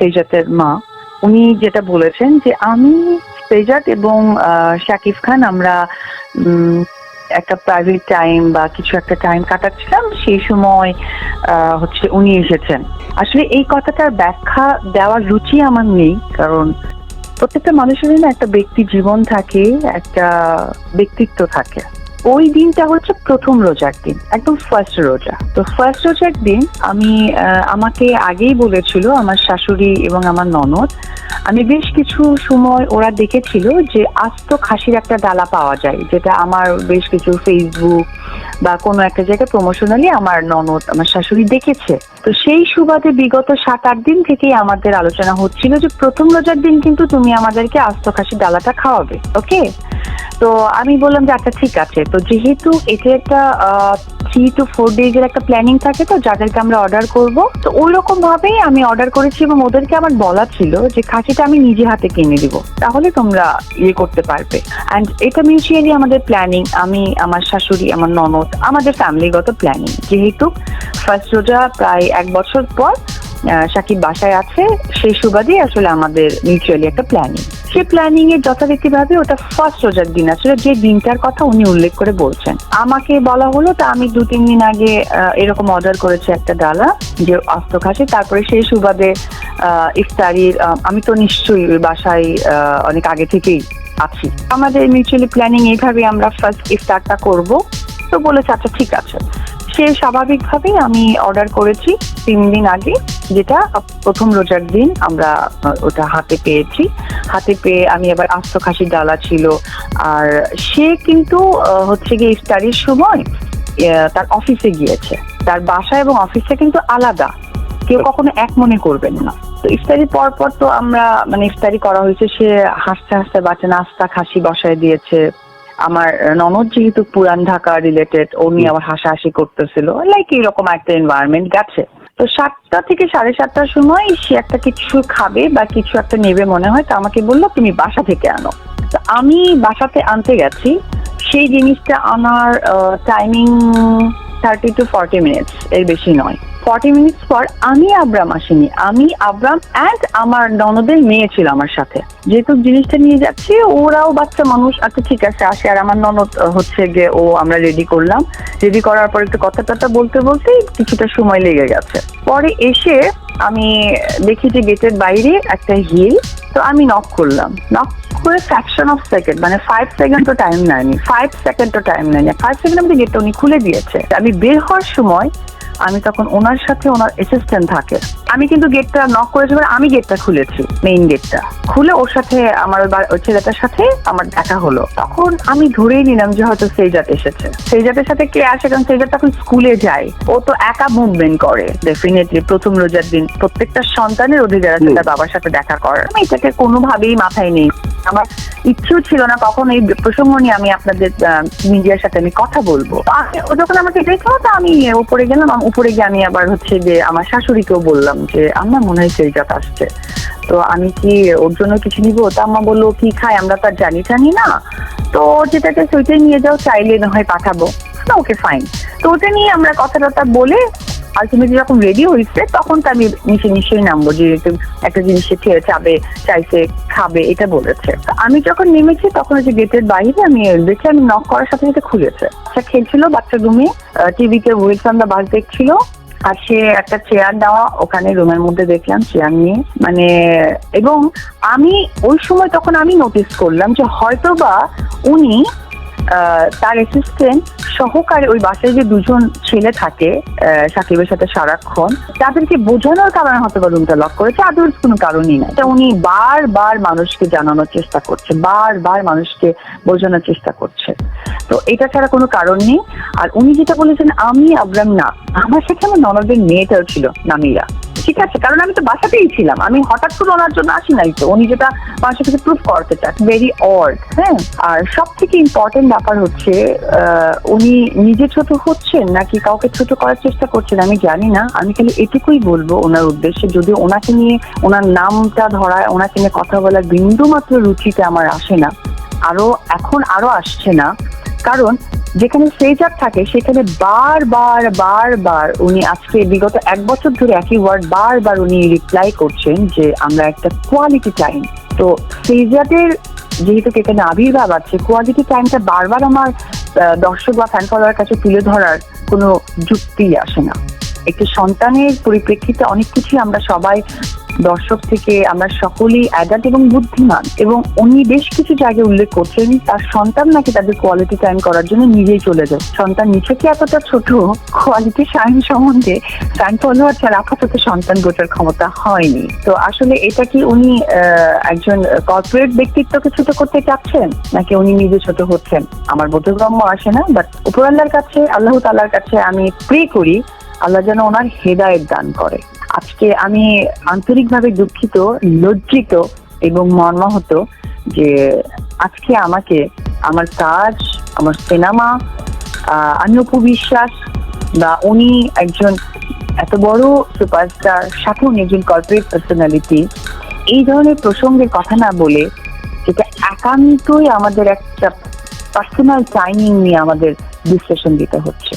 সেজাতের মা, উনি যেটা বলেছেন যে আমি সেজাত এবং শাকিব খান আমরা একটা প্রাইভেট টাইম বা কিছু একটা টাইম কাটাচ্ছিলাম, সেই সময় হচ্ছে উনি এসেছেন। আসলে এই কথাটার ব্যাখ্যা দেওয়ার রুচি আমার নেই, কারণ প্রত্যেকটা মানুষেরই না একটা ব্যক্তি জীবন থাকে, একটা ব্যক্তিত্ব থাকে। ওই দিনটা হচ্ছে প্রথম রোজার দিন, একদম ফার্স্ট রোজা। তো ফার্স্ট রোজার দিন আমি আমাকে আগেই বলেছিল আমার শাশুড়ি এবং আমার ননদ, আমি বেশ কিছু সময় ওরা দেখেছিল যে আস্ত খাসির একটা ডালা পাওয়া যায়, যেটা আমার বেশ কিছু ফেসবুক বা কোনো একটা জায়গায় প্রমোশনালি আমার ননদ, আমার শাশুড়ি দেখেছে। তো সেই সুবাদে বিগত সাত, আট দিন থেকেই আমাদের আলোচনা হচ্ছিল যে প্রথম রোজার দিন কিন্তু তুমি আমাদেরকে আস্ত খাসির ডালাটা খাওয়াবে ওকে তো আমি বললাম যে আচ্ছা ঠিক আছে। তো যেহেতু এটা একটা থ্রি টু ফোর ডেজ এর একটা প্ল্যানিং থাকে তো, যাদেরকে আমরা অর্ডার করব। তো ওই রকম ভাবেই আমি অর্ডার করেছি এবং ওদেরকে আমার বলা ছিল যে, খাসিটা আমি নিজে হাতে কিনে দিব। তাহলে তোমরা ইয়ে করতে পারবে। অ্যান্ড এটা মিউচুয়ালি আমাদের প্ল্যানিং আমি, আমার শাশুড়ি, আমার ননদ, আমাদের ফ্যামিলিগত প্ল্যানিং যেহেতু ফার্স্ট রোজা প্রায় এক বছর পর সাকিব বাসায় আছে, সেই সুবাদে আসলে আমাদের মিউচুয়ালি একটা প্ল্যানিং সেই প্ল্যানিং এর যথারীতিভাবে ওটা ফার্স্ট রোজার দিন আসলে যে দিনটার কথা উনি উল্লেখ করে বলছেন। আমাকে বলা হলো তা আমি দু, তিন দিন আগে এরকম অর্ডার করেছি একটা ডালা, যে আস্ত খাসি তারপরে সেই সুবাদে ইফতারির আমি তো নিশ্চয়ই বাসায় অনেক আগে থেকেই আছি। আমাদের মিউচুয়ালি প্ল্যানিং এইভাবে আমরা ফার্স্ট ইফতারটা করব। তো বলেছে আচ্ছা ঠিক আছে। সে স্বাভাবিকভাবেই আমি অর্ডার করেছি তিন দিন আগে, যেটা প্রথম রোজার দিন আমরা ওটা হাতে পেয়েছি। হাতে পেয়ে আমি আবার আস্ত খাসির ডালা ছিল। আর সে কিন্তু হচ্ছে গিয়ে ইফতারির সময় তার অফিসে গিয়েছে। তার বাসা এবং অফিসটা কিন্তু আলাদা। কেউ কখনো এক মনে করবেন না। তো ইফতারির পর পর তো আমরা মানে ইফতারি করা হয়েছে সে হাসতে হাসতে বাচ্চা নাস্তা খাসি বসায় দিয়েছে। আমার ননদ যেহেতু পুরান ঢাকা রিলেটেড ও নিয়ে আবার হাসাহাসি করতেছিল। লাইক এরকম একটা এনভায়রনমেন্ট গেছে। তো সাতটা থেকে সাড়ে সাতটার সময় সে একটা কিছু খাবে বা কিছু একটা নেবে মনে হয়, তো আমাকে বলল, তুমি বাসা থেকে আনো। তো আমি বাসাতে আনতে গেছি। সেই জিনিসটা আনার timing thirty to forty minutes এর বেশি নয়। ফর্টি মিনিটস পর আমি আব্রাম আসিনি। আমি আব্রাম অ্যান্ড আমার ননদের মেয়ে ছিল আমার সাথে। যেহেতু জিনিসটা নিয়ে যাচ্ছি, ওরাও বাচ্চা মানুষ। আচ্ছা ঠিক আছে, আসে। আর আমার ননদ হচ্ছে গিয়ে ও আমরা রেডি করলাম। রেডি করার পর একটু কথা টথা বলতে বলতে কিছুটা সময় লেগে গেছে। পরে এসে আমি দেখি যে গেটের বাইরে একটা হিল তো আমি নক করলাম। নক করে ফ্র্যাকশন অফ সেকেন্ড মানে ফাইভ সেকেন্ডও টাইম নেয়নি। ফাইভ সেকেন্ডও টাইম নেয়নি। ফাইভ সেকেন্ড আমাদের গেটটা উনি খুলে দিয়েছে। আমি বের হওয়ার সময় আমি তখন ওনার সাথে ওনার অ্যাসিস্ট্যান্ট থাকে। আমি কিন্তু গেটটা নক করেছি মানে আমি গেটটা খুলেছি মেইন গেটটা খুলে ওর সাথে আমার ওই ওই ছেলেটার সাথে আমার দেখা হলো। তখন আমি ধরেই নিলাম যে হয়তো সেইজাত এসেছে। সেইজাতের সাথে কে আসে? কারণ সেইজাত তখন স্কুলে যায়। ও তো একা মুভমেন্ট করে। ডেফিনেটলি প্রথম রোজার দিন প্রত্যেকটা সন্তানের অধিকার আছে তার বাবার সাথে দেখা করার। আমি এটাকে কোনোভাবেই মাথায় নেই। আমার ইচ্ছেও ছিল না কখন এই প্রসঙ্গ নিয়ে আমি আপনাদের মিডিয়ার সাথে আমি কথা বলব। ও যখন আমাকে দেখল, তো আমি উপরে গেলাম উপরে গিয়ে আমি আবার হচ্ছে যে আমার শাশুড়িকেও বললাম যে আমার মনে হয় সেইজাত আসছে। তো আমি কি ওর জন্য কিছু নিবো? তা আম্মা বলল, কি খায় আমরা তো আর জানি জানি না। তো যেটাকে, সেইটাই নিয়ে যাও, চাইলে না হয় পাঠাবো। ওকে ফাইন তো ওটা নিয়ে আমরা কথা টথা বলে আলটিমেটলি যখন রেডি হয়েছে, তখন তো আমি নিচে নিশ্চয়ই নামবো। যে একটা জিনিস খেয়ে যাবে, চাইছে, খাবে, এটা বলেছে। আমি যখন নেমেছি, তখন ওই যে গেটের বাইরে আমি দেখে আমি নক করার সাথে সাথে খুলেছে। বাচ্চা খেলছিল, বাচ্চা রুমে টিভিতে ওয়েলস দা বাস দেখছিল। আর সে একটা চেয়ার দেওয়া, ওখানে রুমের মধ্যে দেখলাম চেয়ার নিয়ে। মানে এবং আমি, ওই সময় তখন আমি নোটিস করলাম যে হয়তো বা উনি তার অ্যাসিস্ট্যান্ট সহকারে ওই বাসায় যে দুজন ছেলে থাকে সাকিবের সাথে সারাক্ষণ, তাদেরকে বোঝানোর কারণে হয়তো বা রুমটা লক করেছে, আদার্স কোনো কারণই নাই। তা উনি বারবার মানুষকে জানানোর চেষ্টা করছে, বারবার মানুষকে বোঝানোর চেষ্টা করছে। তো এটা ছাড়া কোনো কারণ নেই। আর উনি যেটা বলেছেন, আমি আব্রাম না। আমার আমার ননদের মেয়েটাও ছিল, নামিরা। ঠিক আছে, কারণ আমি তো বাসাতেই ছিলাম। আমি হঠাৎ করে ওনার জন্য আসি নাই তো। উনি যেটা মানুষের কাছে প্রুফ করতে চান ভেরি অড হ্যাঁ? আর সব থেকে ইম্পর্টেন্ট ব্যাপার হচ্ছে উনি নিজে ছোট হচ্ছেন নাকি কাউকে ছোট করার চেষ্টা করছেন আমি জানি না। আমি খালি এটুকুই বলব ওনার উদ্দেশ্যে, যদি ওনাকে নিয়ে, ওনার নামটা ধরায়, ওনাকে নিয়ে কথা বলার বিন্দু মাত্র রুচিতে আমার আসে না। আরও, এখন আরও আসছে না। কারণ যেখানে সেজার থাকে, সেখানে বারবার বারবার উনি আজকে বিগত এক বছর ধরে একই ওয়ার্ড বারবার উনি রিপ্লাই করছেন যে আমরা একটা কোয়ালিটি টাইম তো সেজাদের যেহেতু এখানে আবির্ভাব আছে কোয়ালিটি টাইমটা বারবার আমার দর্শক বা ফ্যান ফলোয়ার কাছে তুলে ধরার কোনো যুক্তি আসে না। একটি সন্তানের পরিপ্রেক্ষিতে অনেক কিছুই আমরা সবাই দর্শক থেকে আমরা সকলেই অ্যাডাল্ট এবং বুদ্ধিমান এবং উনি বেশ কিছু জায়গায় উল্লেখ করছেন, তার সন্তান নাকি তাদের কোয়ালিটি টাইম করার জন্য নিজেই চলে যায়। সন্তান নিচে কি এতটা ছোট? কোয়ালিটি টাইম সম্বন্ধে ফ্যান ফলোয়ার ছাড়া আপাতত সন্তান গোটার ক্ষমতা হয়নি। তো আসলে এটা কি উনি একজন কর্পোরেট ব্যক্তিত্বকে ছোট করতে চাচ্ছেন? নাকি উনি নিজে ছোট হচ্ছেন? আমার বোধগম্য আসে না বাট উপরাল্লার কাছে, আল্লাহ তাল্লার কাছে আমি প্রে করি, আল্লাহ যেন ওনার হেদায়েত দান করে। আজকে আমি আন্তরিকভাবে দুঃখিত, লজ্জিত এবং মর্মাহত যে আজকে আমাকে আমার কাজ, আমার সিনেমা আমি অপু বিশ্বাস বা উনি একজন এত বড় সুপারস্টার সাথে উনি একজন কর্পোরেট পার্সোনালিটি এই ধরনের প্রসঙ্গের কথা না বলে যেটা একান্তই আমাদের একটা পার্সোনাল টাইমিং নিয়ে আমাদের বিশ্লেষণ দিতে হচ্ছে।